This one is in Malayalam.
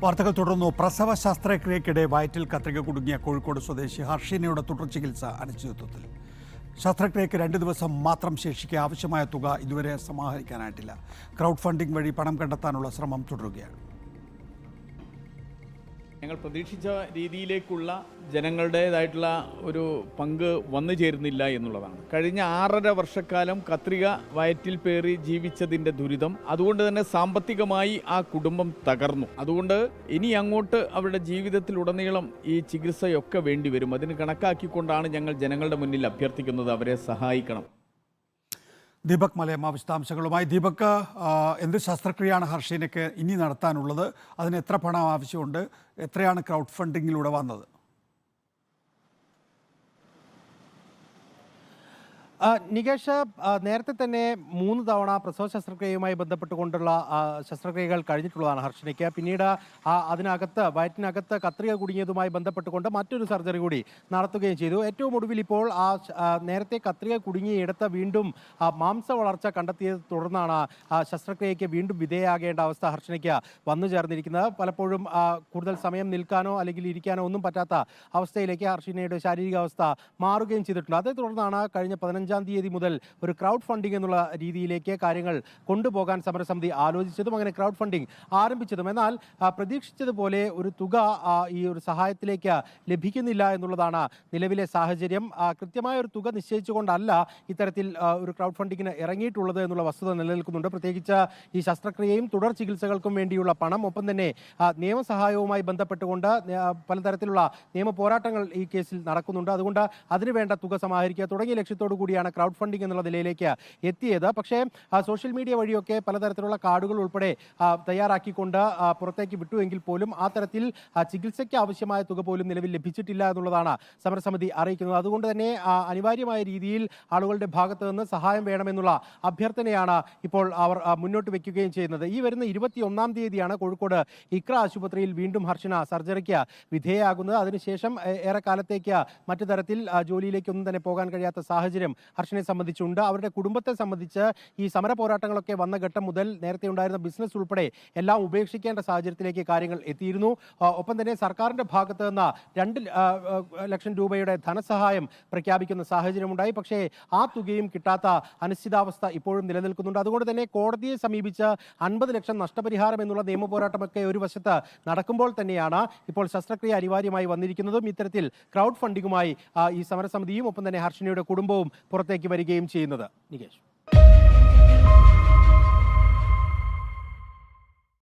വാർത്തകൾ തുടർന്നു. പ്രസവ ശസ്ത്രക്രിയക്കിടെ വയറ്റിൽ കത്രിക കുടുങ്ങിയ കോഴിക്കോട് സ്വദേശി ഹർഷിനയുടെ തുടർ ചികിത്സ അനിശ്ചിതത്വത്തിൽ. ശസ്ത്രക്രിയക്ക് രണ്ട് ദിവസം മാത്രം ശേഷിക്കെ ആവശ്യമായ തുക ഇതുവരെ സമാഹരിക്കാനായിട്ടില്ല. ക്രൗഡ് ഫണ്ടിംഗ് വഴി പണം കണ്ടെത്താനുള്ള ശ്രമം തുടരുകയാണ്. ഞങ്ങൾ പ്രതീക്ഷിച്ച രീതിയിലേക്കുള്ള ജനങ്ങളുടേതായിട്ടുള്ള ഒരു പങ്ക് വന്നു ചേരുന്നില്ല എന്നുള്ളതാണ്. കഴിഞ്ഞ ആറര വർഷക്കാലം കത്രിക വയറ്റിൽ പേറി ജീവിച്ചതിന്റെ ദുരിതം അതുകൊണ്ട് തന്നെ സാമ്പത്തികമായി ആ കുടുംബം തകർന്നു. അതുകൊണ്ട് ഇനി അങ്ങോട്ട് അവരുടെ ജീവിതത്തിൽ ഉടനീളം ഈ ചികിത്സയൊക്കെ വേണ്ടിവരും അതിന് കണക്കാക്കിക്കൊണ്ടാണ് ഞങ്ങൾ ജനങ്ങളുടെ മുന്നിൽ അഭ്യർത്ഥിക്കുന്നത് അവരെ സഹായിക്കണം. ദീപക് മലയമ്മ വിശദാംശങ്ങളുമായി ദീപക് എന്ത് ശസ്ത്രക്രിയയാണ് ഹർഷീനയ്ക്ക് ഇനി നടത്താനുള്ളത്? അതിന് എത്ര പണം ആവശ്യമുണ്ട്? എത്രയാണ് ക്രൗഡ് ഫണ്ടിങ്ങിലൂടെ വന്നത് ആ, നികേഷ് നേരത്തെ തന്നെ മൂന്ന് തവണ പ്രസവ ശസ്ത്രക്രിയയുമായി ബന്ധപ്പെട്ടുകൊണ്ടുള്ള ശസ്ത്രക്രിയകൾ കഴിഞ്ഞിട്ടുള്ളതാണ് ഹർഷനയ്ക്ക് പിന്നീട് അതിനകത്ത് വയറ്റിനകത്ത് കത്രിക കുടുങ്ങിയതുമായി ബന്ധപ്പെട്ടുകൊണ്ട് മറ്റൊരു സർജറി കൂടി നടത്തുകയും ചെയ്തു. ഏറ്റവും ഒടുവിൽ ഇപ്പോൾ ആ നേരത്തെ കത്രിക കുടുങ്ങിയിടത്ത് വീണ്ടും മാംസ വളർച്ച കണ്ടെത്തിയത് തുടർന്നാണ് ശസ്ത്രക്രിയയ്ക്ക് വീണ്ടും വിധേയമാകേണ്ട അവസ്ഥ ഹർഷനയ്ക്ക് വന്നു ചേർന്നിരിക്കുന്നത്. പലപ്പോഴും കൂടുതൽ സമയം നിൽക്കാനോ അല്ലെങ്കിൽ ഇരിക്കാനോ ഒന്നും പറ്റാത്ത അവസ്ഥയിലേക്ക് ഹർഷിനയുടെ ശാരീരികാവസ്ഥ മാറുകയും ചെയ്തിട്ടുണ്ട്. അതേ തുടർന്നാണ് കഴിഞ്ഞ പതിനഞ്ചാം തീയതി മുതൽ ഒരു ക്രൗഡ് ഫണ്ടിംഗ് എന്നുള്ള രീതിയിലേക്ക് കാര്യങ്ങൾ കൊണ്ടുപോകാൻ സമരസമിതി ആലോചിച്ചതും അങ്ങനെ ക്രൗഡ് ഫണ്ടിംഗ് ആരംഭിച്ചതും. എന്നാൽ പ്രതീക്ഷിച്ചതുപോലെ ഒരു തുക ഈ ഒരു സഹായത്തിലേക്ക് ലഭിക്കുന്നില്ല എന്നുള്ളതാണ് നിലവിലെ സാഹചര്യം. കൃത്യമായ ഒരു തുക നിശ്ചയിച്ചുകൊണ്ടല്ല ഇത്തരത്തിൽ ഒരു ക്രൗഡ് ഫണ്ടിങ്ങിന് ഇറങ്ങിയിട്ടുള്ളത് എന്നുള്ള വസ്തുത നിലനിൽക്കുന്നുണ്ട്. പ്രത്യേകിച്ച് ഈ ശസ്ത്രക്രിയയും തുടർ ചികിത്സകൾക്കും വേണ്ടിയുള്ള പണം ഒപ്പം തന്നെ നിയമസഹായവുമായി ബന്ധപ്പെട്ടുകൊണ്ട് പലതരത്തിലുള്ള നിയമ പോരാട്ടങ്ങൾ ഈ കേസിൽ നടക്കുന്നുണ്ട്. അതുകൊണ്ട് അതിനുവേണ്ട തുക സമാഹരിക്കുക തുടങ്ങിയ ലക്ഷ്യത്തോടു കൂടിയാണ് ക്രൗഡ് ഫണ്ടിംഗ് എന്നുള്ള നിലയിലേക്ക് എത്തിയത്. പക്ഷേ സോഷ്യൽ മീഡിയ വഴിയൊക്കെ പലതരത്തിലുള്ള കാർഡുകൾ ഉൾപ്പെടെ തയ്യാറാക്കിക്കൊണ്ട് പുറത്തേക്ക് വിട്ടുവെങ്കിൽ പോലും ആ തരത്തിൽ ചികിത്സയ്ക്ക് ആവശ്യമായ തുക പോലും നിലവിൽ ലഭിച്ചിട്ടില്ല എന്നുള്ളതാണ് സമരസമിതി അറിയിക്കുന്നത്. അതുകൊണ്ട് തന്നെ അനിവാര്യമായ രീതിയിൽ ആളുകളുടെ ഭാഗത്ത് നിന്ന് സഹായം വേണമെന്നുള്ള അഭ്യർത്ഥനയാണ് ഇപ്പോൾ അവർ മുന്നോട്ട് വെക്കുകയും ചെയ്യുന്നത്. ഈ വരുന്ന ഇരുപത്തി ഒന്നാം തീയതിയാണ് കോഴിക്കോട് ഇക്ര ആശുപത്രിയിൽ വീണ്ടും ഹർഷന സർജറിക്ക് വിധേയയാകുന്നത്. അതിനുശേഷം ഏറെക്കാലത്തേക്ക് ഏറെ കാലത്തേക്ക് മറ്റു തരത്തിൽ ജോലിയിലേക്കൊന്നും തന്നെ പോകാൻ കഴിയാത്ത സാഹചര്യം ഹർഷനെ സംബന്ധിച്ചുണ്ട്. അവരുടെ കുടുംബത്തെ സംബന്ധിച്ച് ഈ സമര പോരാട്ടങ്ങളൊക്കെ വന്ന ഘട്ടം മുതൽ നേരത്തെ ഉണ്ടായിരുന്ന ബിസിനസ് ഉൾപ്പെടെ എല്ലാം ഉപേക്ഷിക്കേണ്ട സാഹചര്യത്തിലേക്ക് കാര്യങ്ങൾ എത്തിയിരുന്നു. ഒപ്പം തന്നെ സർക്കാരിന്റെ ഭാഗത്ത് നിന്ന് രണ്ട് ലക്ഷം രൂപയുടെ ധനസഹായം പ്രഖ്യാപിക്കുന്ന സാഹചര്യമുണ്ടായി. പക്ഷേ ആ തുകയും കിട്ടാത്ത അനിശ്ചിതാവസ്ഥ ഇപ്പോഴും നിലനിൽക്കുന്നുണ്ട്. അതുകൊണ്ട് തന്നെ കോടതിയെ സമീപിച്ച് അൻപത് ലക്ഷം നഷ്ടപരിഹാരം എന്നുള്ള നിയമ പോരാട്ടമൊക്കെ ഒരു വശത്ത് നടക്കുമ്പോൾ തന്നെയാണ് ഇപ്പോൾ ശസ്ത്രക്രിയ അനിവാര്യമായി വന്നിരിക്കുന്നതും. ഇത്തരത്തിൽ ക്രൗഡ് ഫണ്ടിങ്ങുമായി ഈ സമരസമിതിയും ഒപ്പം തന്നെ ഹർഷിനിയുടെ കുടുംബവും പുറത്തേക്ക് വരികയും ചെയ്യുന്നത് നികേഷ്.